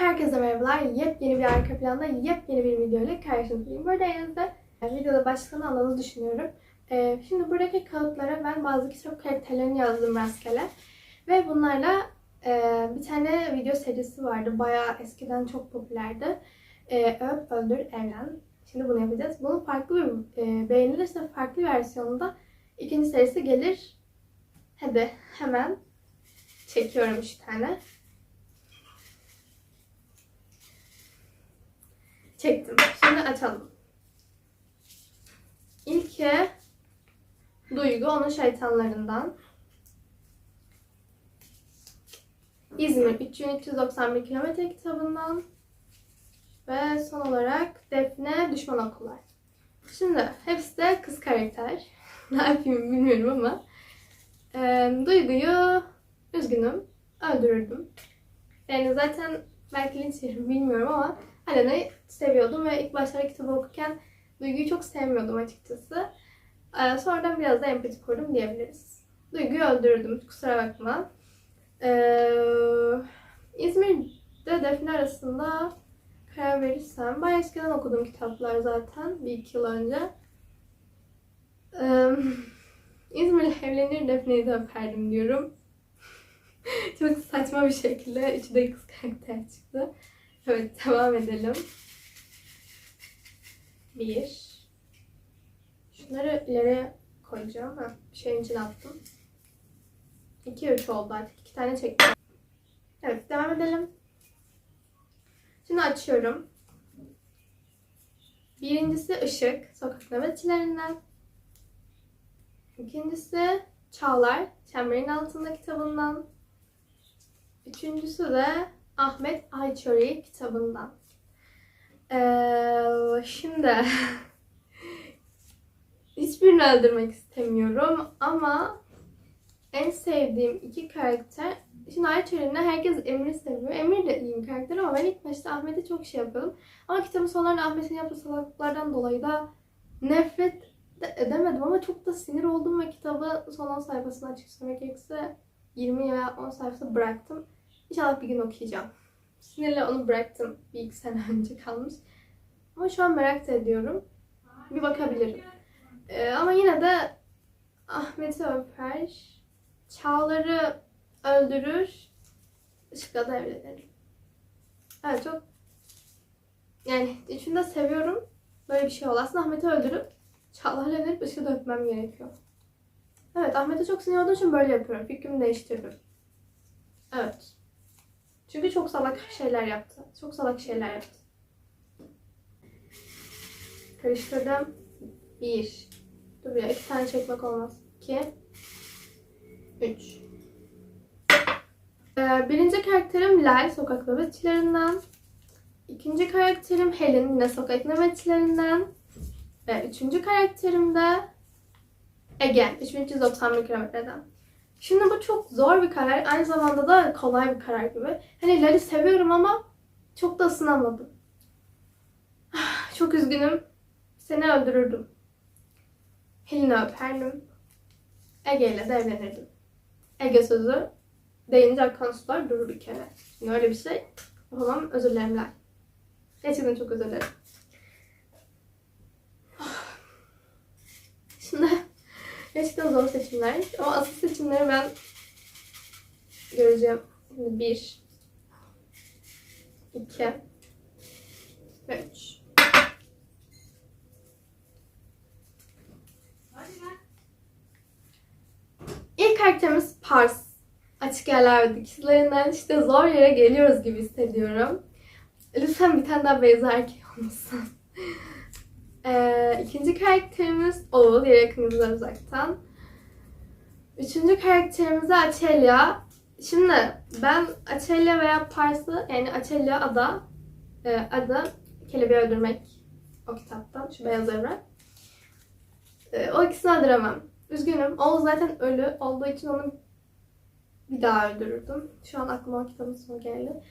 Herkese merhabalar. Yepyeni bir arka planda yepyeni bir video ile karşınızdayım. Burada elinizde e, videoda başlığını anladığınızı düşünüyorum. E, şimdi buradaki kağıtlara ben bazı kitap karakterlerini yazdım rastgele. Ve bunlarla e, bir tane video serisi vardı. Bayağı eskiden çok popülerdi. E, Öp, Öldür, Evlen. Şimdi bunu yapacağız. Bunun farklı bir, e, beğenilirse farklı versiyonunda ikinci serisi gelir. Hadi hemen çekiyorum üç tane. Çektim. Şimdi açalım. İlki Duygu, onun şeytanlarından. İzmir 3391 kilometre kitabından. Ve son olarak Defne Düşman Okullar. Şimdi hepsi de kız karakter. ne yapayım bilmiyorum ama. Ee, Duygu'yu üzgünüm. Öldürürdüm. Yani zaten belki linç yerim bilmiyorum ama Alena'yı seviyordum ve ilk başlarda kitabı okurken Duygu'yu çok sevmiyordum açıkçası. Ee, sonradan biraz da empati kurdum diyebiliriz. Duygu'yu öldürdüm. Kusura bakma. Ee, İzmir'de Defne arasında karar verirsem bayağı eskiden okuduğum kitaplar zaten. Bir iki yıl önce. Ee, İzmir'le evlenir Defne'yi de öperdim diyorum. çok saçma bir şekilde üçü de kız karakter çıktı. Evet devam edelim. Bir. Şunları ileriye koyacağım. Ha, şeyin içine attım. İki üç oldu artık. İki tane çektim. Evet devam edelim. Şimdi açıyorum. Birincisi Işık. Sokak nöbetçilerinden. İkincisi Çağlar. Çemberin altında kitabından. Üçüncüsü de Ahmet Ayçori kitabından. Ee, şimdi hiçbirini öldürmek istemiyorum ama en sevdiğim iki karakter Şimdi Ayçori'nin herkes Emir'i seviyor. Emir de iyi bir karakter ama ben ilk başta Ahmet'e çok şey yapıyordum. Ama kitabın sonlarında Ahmet'in yaptığı salaklıklardan dolayı da nefret de edemedim ama çok da sinir oldum ve kitabı son 10 sayfasını açık söylemek gerekirse 20 veya 10 sayfası bıraktım. İnşallah bir gün okuyacağım. Sinirle onu bıraktım. Bir iki sene önce kalmış. Ama şu an merak da ediyorum. Bir bakabilirim. Ee, ama yine de Ahmet'i öper. Çağlar'ı öldürür. Işıkla da evlenirim. Evet çok yani üçünü de seviyorum. Böyle bir şey oldu. Aslında Ahmet'i öldürüp Çağlar'la evlenip Işık'ı da öpmem gerekiyor. Evet Ahmet'e çok sinir olduğum için böyle yapıyorum. Fikrimi değiştirdim. Evet. Çünkü çok salak şeyler yaptı. Çok salak şeyler yaptı. Karıştırdım. Bir. Dur ya iki tane çekmek olmaz. İki. Üç. Ee, birinci karakterim Lal, sokak nöbetçilerinden. İkinci karakterim Helen, yine sokak nöbetçilerinden. Ve üçüncü karakterim de Ege, 3391 kilometreden. Şimdi bu çok zor bir karar. Aynı zamanda da kolay bir karar gibi. Hani Lal'i seviyorum ama çok da ısınamadım. Çok üzgünüm. Seni öldürürdüm. Helen'i öperdim. Ege ile de evlenirdim. Ege sözü deyince akan sular durur bir kere. Şimdi öyle bir şey. Zaman özür dilerim. Gerçekten çok özür dilerim. Şimdi Gerçekten zor seçimler. Ama asıl seçimleri ben göreceğim. Şimdi bir, iki üç. İlk karakterimiz Pars. Açık yerler ve dikişlerinden işte zor yere geliyoruz gibi hissediyorum. Lütfen bir tane daha Beyza erkek olmasın. Ee, ikinci karakterimiz Oğul, yakınımızdan uzaktan. Üçüncü karakterimiz Açelya. Şimdi ben Açelya veya Pars'ı, yani Açelya ada, e, adı Kelebeği Öldürmek o kitaptan, şu beyaz evren. E, o ikisini öldüremem. Üzgünüm. Oğul zaten ölü olduğu için onu bir daha öldürürdüm. Şu an aklıma o kitabın sonu geldi.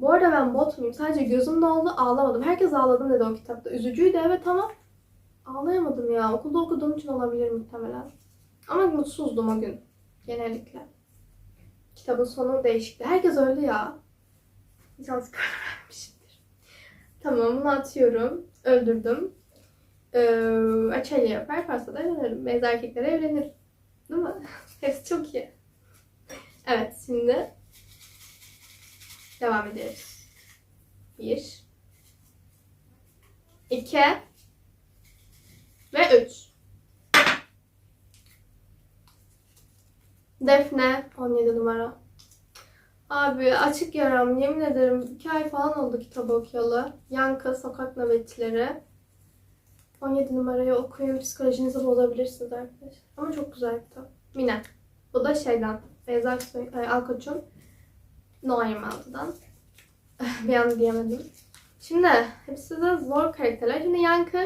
Bu arada ben bot muyum? Sadece gözüm doldu ağlamadım. Herkes ağladım dedi o kitapta. Üzücüydü evet ama ağlayamadım ya. Okulda okuduğum için olabilir muhtemelen. Ama mutsuzdum o gün. Genellikle. Kitabın sonu değişikti. Herkes öldü ya. Hiç alışkanlık Tamam bunu atıyorum. Öldürdüm. Ee, Açeli yapar. Pastada evlenirim. Beyza erkeklere evlenir. Değil mi? Hepsi çok iyi. Evet şimdi devam ediyoruz. Bir. iki Ve üç. Defne 17 numara. Abi açık yaram yemin ederim 2 ay falan oldu kitabı okuyalı. Yankı Sokak Nöbetçileri. 17 numarayı okuyun psikolojinizi bozabilirsiniz arkadaşlar. Ama çok güzel kitap. Mine. Bu da şeyden. Beyza e, Alkoç'un No 26'dan. bir an diyemedim. Şimdi hepsi de zor karakterler. Şimdi Yankı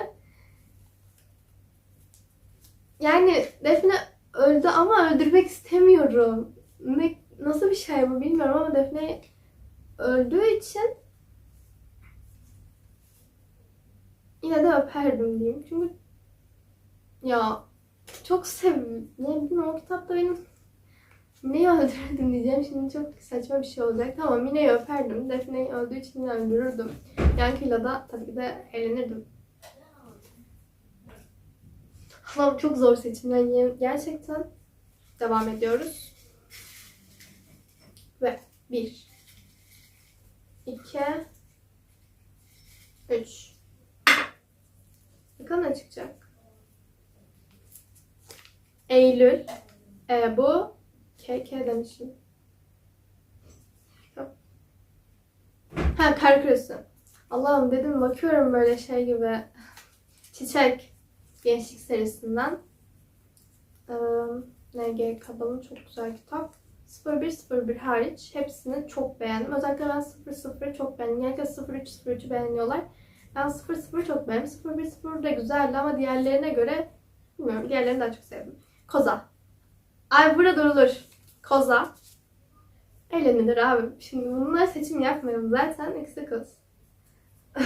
yani Defne öldü ama öldürmek istemiyorum. Ne, nasıl bir şey bu bilmiyorum ama Defne öldüğü için yine de öperdim diyeyim. Çünkü ya çok sev ne bileyim o kitapta benim Mine'yi öldürürdüm diyeceğim. Şimdi çok saçma bir şey olacak. Tamam Mine'yi öperdim. Defne'yi öldüğü için öldürürdüm. Yankı'yla da tabii ki de eğlenirdim. Ama çok zor seçimler. Gerçekten devam ediyoruz. Ve bir, iki, üç. Bakalım ne çıkacak? Eylül, e, bu KK demişim. Ha kar küresi. Allah'ım dedim bakıyorum böyle şey gibi. Çiçek gençlik serisinden. Ee, NG Kabal'ın çok güzel kitap. 0101 hariç hepsini çok beğendim. Özellikle ben 00'ı çok beğendim. Genellikle 03 03'ü beğeniyorlar. Ben 00 çok beğendim. 01 de güzeldi ama diğerlerine göre bilmiyorum. Diğerlerini daha çok sevdim. Koza. Ay burada durulur. Koza. Eğlenilir abi. Şimdi bunlar seçim yapmayalım. Zaten ikisi kız.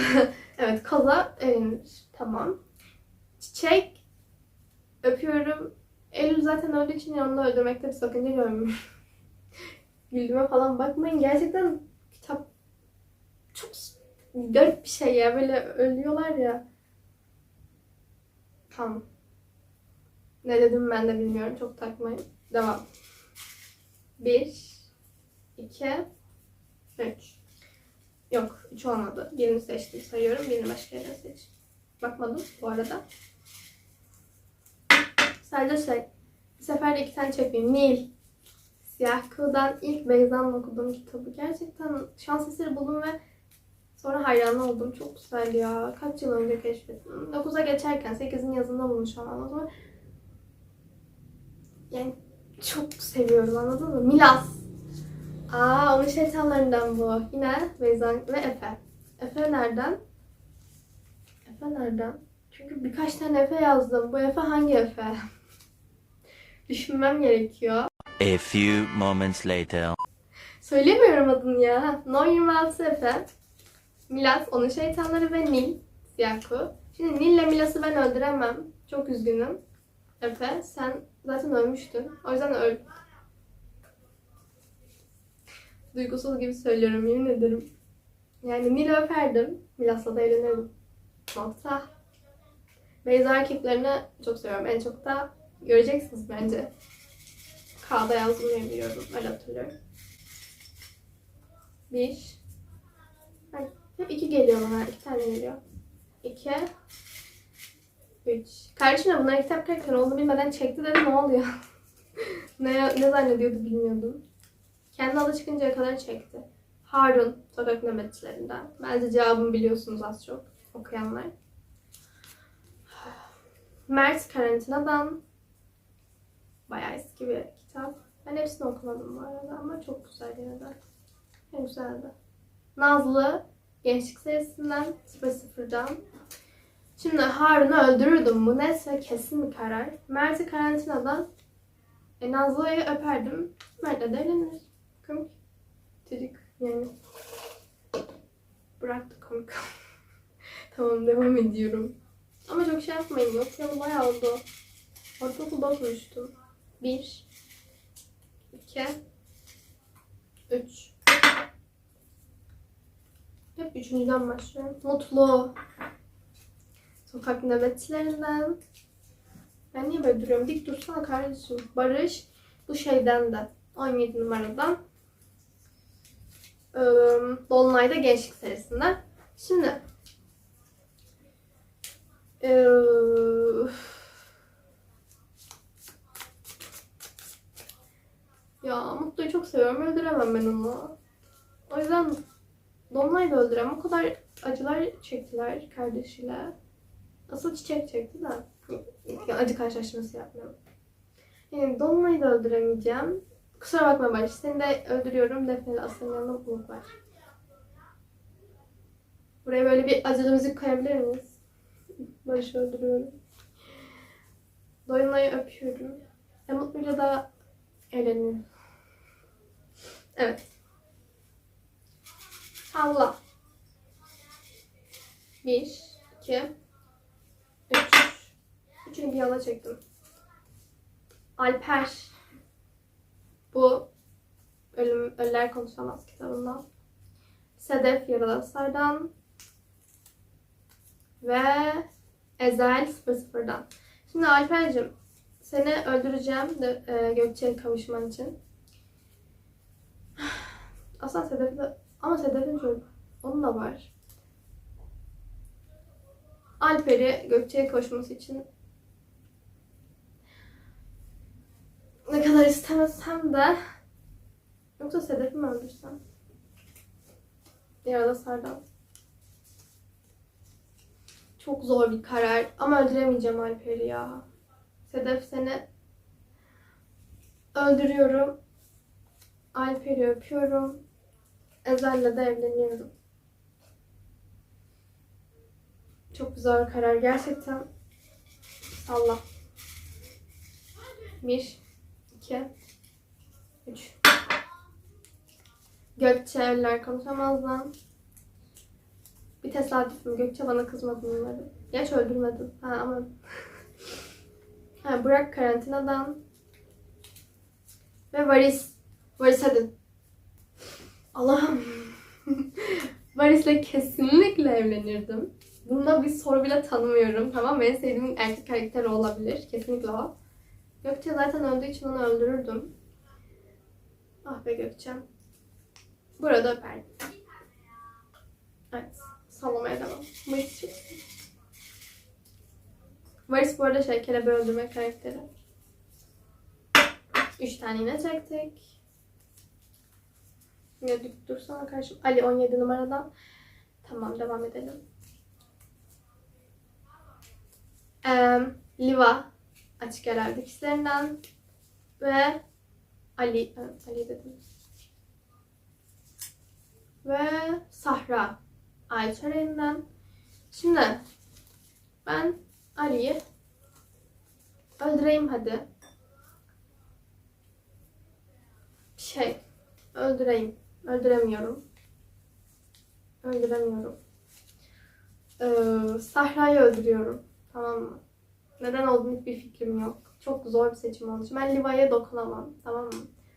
evet koza eğlenir. Tamam. Çiçek. Öpüyorum. Eylül zaten öldüğü için yanında öldürmekte bir sakınca görmüyorum. Güldüğüme falan bakmayın. Gerçekten kitap çok garip bir şey ya. Böyle ölüyorlar ya. Tamam. Ne dedim ben de bilmiyorum. Çok takmayın. Devam. Bir, iki, üç. Yok, üç olmadı. Birini seçtim sayıyorum. Birini başka yerden seç. Bakmadım bu arada. Sadece şey, bir seferde iki tane çekeyim. Nil. Siyah Kığ'dan ilk Beyza'nın okuduğum kitabı. Gerçekten şans eseri buldum ve sonra hayran oldum. Çok güzel ya. Kaç yıl önce keşfettim. 9'a geçerken 8'in yazında bulmuşum ama o zaman yani çok seviyorum anladın mı? Milas. Aa onun şeytanlarından bu. Yine Beyza ve Efe. Efe nereden? Efe nereden? Çünkü birkaç tane Efe yazdım. Bu Efe hangi Efe? Düşünmem gerekiyor. A few moments later. Söylemiyorum adını ya. No 26 Efe. Milas, onun şeytanları ve Nil. Siyahku. Şimdi Nil ile Milas'ı ben öldüremem. Çok üzgünüm. Efe sen zaten ölmüştün. O yüzden öl. Duygusuz gibi söylüyorum yemin ederim. Yani Nil'i öperdim. Milas'la da evlenirdim. Nokta. Beyza erkeklerini çok seviyorum. En çok da göreceksiniz bence. K'da yazdım diye biliyorum. Öyle hatırlıyorum. Bir. Ay, hep iki geliyor bana. İki tane geliyor. İki. Üç. Kardeşim de bunlar kitap karakter oldu bilmeden çekti dedi ne oluyor? ne, ne zannediyordu bilmiyordum. Kendi adı çıkıncaya kadar çekti. Harun, sokak nöbetçilerinden. Bence cevabını biliyorsunuz az çok okuyanlar. Mert Karantina'dan. Bayağı eski bir kitap. Ben hepsini okumadım bu arada ama çok güzel yine de. En güzeldi. Nazlı, Gençlik serisinden 00'dan. Şimdi Harun'u öldürürdüm. Bu net ve kesin bir karar. Mert'i karantinadan e, Nazlı'yı öperdim. Mert'le de evlenir. Komik. Çocuk yani. Bıraktı komik. tamam devam ediyorum. Ama çok şey yapmayın. Okuyalı bayağı oldu. Ortaokulda okumuştum. Bir. iki, Üç. Hep üçüncüden başlıyorum. Mutlu. Sokak nöbetlerinden. Ben niye böyle duruyorum? Dik dursana kardeşim. Barış. Bu şeyden de. 17 numaradan. Ee, Dolunay'da Gençlik serisinden. Şimdi. Ee, ya Mutlu'yu çok seviyorum. Öldüremem ben onu. O yüzden Dolunay'ı da öldüremem. O kadar acılar çektiler kardeşiyle. Asıl çiçek çekti. Yani acı karşılaştırması yapmıyorum. Yani Dolunay'ı da öldüremeyeceğim. Kusura bakma Barış. Seni de öldürüyorum. Defne'yle Aslı'nın yanında mutluluk var. Buraya böyle bir acılı müzik koyabilir miyiz? Barış'ı öldürüyorum. Dolunay'ı öpüyorum. E Mutlu'yla da eğleniyorum. Evet. Salla. Bir, iki. Bir yana çektim. Alper. Bu Ölüm, Ölüler Konuşamaz kitabından. Sedef Yaralasar'dan. Ve Ezel 00'dan. Şimdi Alper'cim seni öldüreceğim de, e, Gökçe'ye kavuşman için. Aslında Sedef'i de... Ama Sedef'in çok... Onun da var. Alper'i Gökçe'ye kavuşması için ne kadar istemesem de yoksa Sedef'i mi öldürsem? Ya da Serdar. Çok zor bir karar ama öldüremeyeceğim Alper'i ya. Sedef seni öldürüyorum. Alper'i öpüyorum. Ezel'le de evleniyorum. Çok güzel bir karar gerçekten. Allah. Bir, iki, üç. Gökçe eller konuşamazdan. Bir tesadüf mü? Gökçe bana kızmadı bunları. Gerçi öldürmedim. Ha ama. ha, Burak karantinadan. Ve Varis. Varis hadi. Allah'ım. Varis'le kesinlikle evlenirdim. Bunda bir soru bile tanımıyorum. Tamam? En sevdiğim erkek karakteri olabilir. Kesinlikle o. Gökçe zaten öldüğü için onu öldürürdüm. Ah be Gökçe. Burada öperdim. Evet. Sallamaya devam. Varis çok Varis bu arada şey kelebeği öldürme karakteri. Üç tane yine çektik. Dik dursana karşım. Ali 17 numaradan. Tamam devam edelim. Ee, Liva açık ara dikişlerinden ve Ali Ali dedim. Ve Sahra ay çöreğinden. Şimdi ben Ali'yi öldüreyim hadi. Şey öldüreyim. Öldüremiyorum. Öldüremiyorum. Ee, Sahra'yı öldürüyorum. Tamam mı? Neden olduğunu hiçbir fikrim yok. Çok zor bir seçim olmuş. Ben Liva'ya dokunamam. Tamam mı?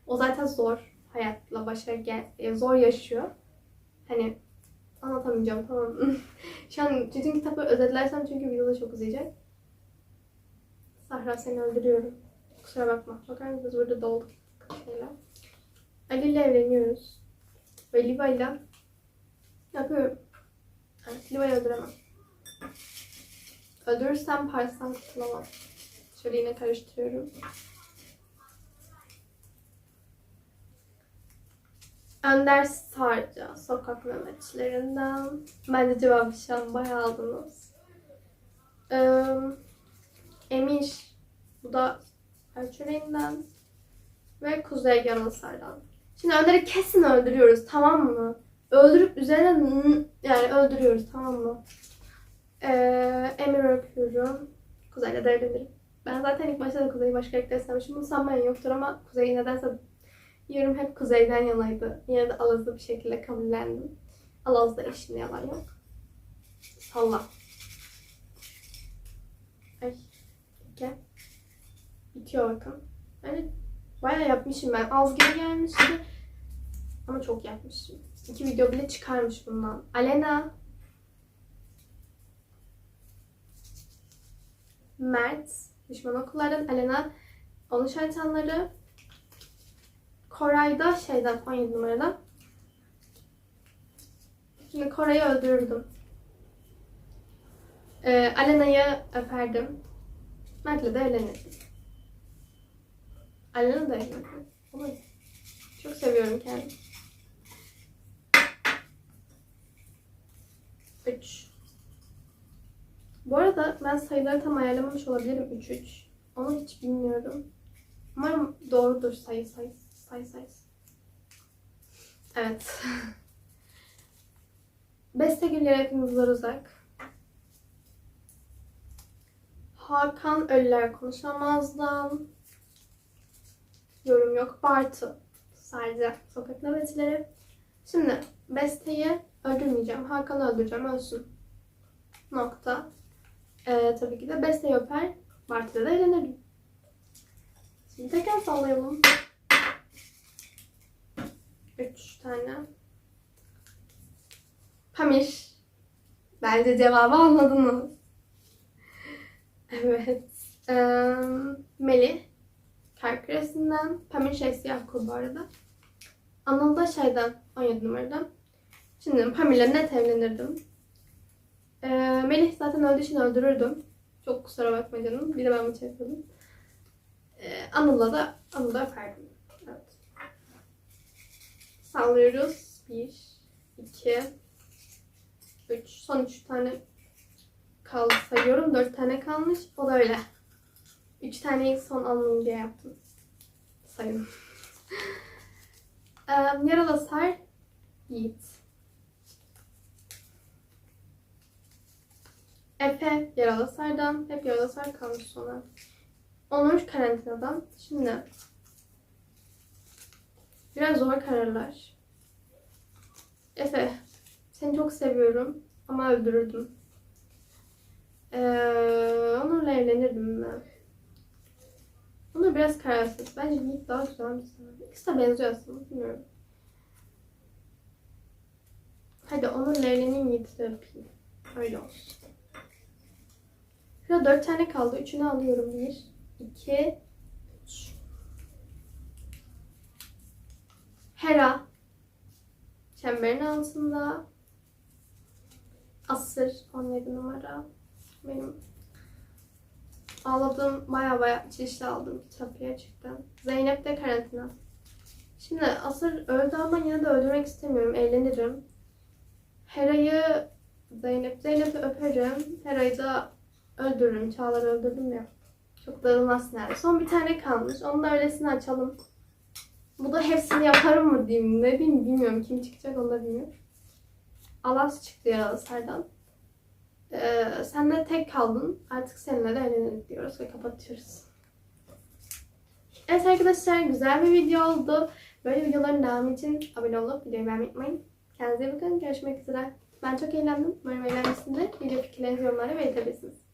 O zaten zor hayatla başa gel e, zor yaşıyor. Hani anlatamayacağım tamam? Şu an bütün kitabı özetlersem çünkü videoda çok uzayacak. Sahra seni öldürüyorum. Kusura bakma. Bakar mısınız burada dolduk şeyler. Ali ile evleniyoruz. Ve Liva ile yapıyorum. Evet, Liva'yı öldüremem. Öldürürsem Paris'ten kurtulamam. Şöyle yine karıştırıyorum. Önder Sarca, sokak nöbetçilerinden. Bence cevabı şu an bayağı aldınız. Ee, Emir, bu da Erçöreğinden. Ve Kuzey Yanılsar'dan. Şimdi Önder'i kesin öldürüyoruz tamam mı? Öldürüp üzerine yani öldürüyoruz tamam mı? Ee, Emir öpüyorum. Kuzey'le de evlenirim. Ben zaten ilk başta da Kuzey'i başka karakter istemişim. Bunu sanmayan yoktur ama Kuzey nedense yorum hep Kuzey'den yanaydı. Yine de Alaz'da bir şekilde kabullendim. Alaz'da eşimle yalan yok. Salla. Ay. Gel. Bitiyor bakın. Yani bayağı yapmışım ben. Az gibi gelmişti. Ama çok yapmışım. iki video bile çıkarmış bundan. Alena. Mert. Düşman okullardan. Alena. Onun şeytanları. Koray da şeyden 17 numaradan. Şimdi Koray'ı öldürürdüm. Ee, Alena'yı öperdim. Mert'le de evlenirdim. Alena da evlenirdim. Çok seviyorum kendimi. 3. Bu arada ben sayıları tam ayarlamamış olabilirim 3 3. Onu hiç bilmiyorum. Umarım doğrudur sayı sayı sayı sayı. Evet. Beste Güller hepimizler uzak. Hakan Ölüler konuşamazdan. Yorum yok. Bartu. Sadece sokak nöbetçileri. Şimdi Beste'yi öldürmeyeceğim. Hakan'ı öldüreceğim. Ölsün. Nokta. Ee, tabii ki de Beste'yi öper. Bartu'da da eğlenirim. Şimdi tekrar sallayalım. Üç tane. Pamir. Bence cevabı anladınız. Evet. Ee, Melih. Kar küresinden. Pamir şey siyah kul bu arada. Anıl da şeyden 17 numaradan. Şimdi Pamir'le net evlenirdim. Ee, Melih zaten öldüğü için öldürürdüm. Çok kusura bakma canım. Bir de ben bıçak yapıyordum. Ee, Anıl'la da Anıl'ı da öperdim. Evet. Sallıyoruz. 1, 2, 3. Son 3 tane kaldı sayıyorum. 4 tane kalmış. O da öyle. 3 taneyi son almayayım diye yaptım. Sayın. Ee, yaralı Sar Yiğit. Efe yaralı Sar'dan. Hep yaralı Sar kalmış sonra. Onur karantinadan. Şimdi biraz zor kararlar. Efe seni çok seviyorum ama öldürürdüm. Ee, onunla evlenirdim ben. Onur biraz kararsız. Bence Yiğit daha güzel bir sanat. İkisi de benziyor aslında. Bilmiyorum. Hadi Onur'la evleneyim Yiğit'i de öpeyim. Öyle olsun. Şurada dört tane kaldı. Üçünü alıyorum. Bir, iki, üç. Hera. Çemberin altında. Asır. 17 numara. Benim ağladığım baya baya çeşitli aldım kitap gerçekten. Zeynep de karantina. Şimdi Asır öldü ama yine de öldürmek istemiyorum. Eğlenirim. Hera'yı Zeynep, Zeynep'i öperim. Hera'yı da öldürürüm. Çağlar'ı öldürdüm ya. Çok dağılmaz yani. Son bir tane kalmış. Onu da öylesine açalım. Bu da hepsini yaparım mı diyeyim, ne diyeyim bilmiyorum. Kim çıkacak onu da bilmiyorum. Alas çıktı ya Serdan. Ee, sen de tek kaldın. Artık seninle de evlenelim diyoruz ve kapatıyoruz. Evet arkadaşlar güzel bir video oldu. Böyle videoların devamı için abone olup videoyu beğenmeyi unutmayın. Kendinize iyi bakın. Görüşmek üzere. Ben çok eğlendim. Umarım eğlenmişsinizdir. Video fikirlerinizi yorumlara belirtebilirsiniz.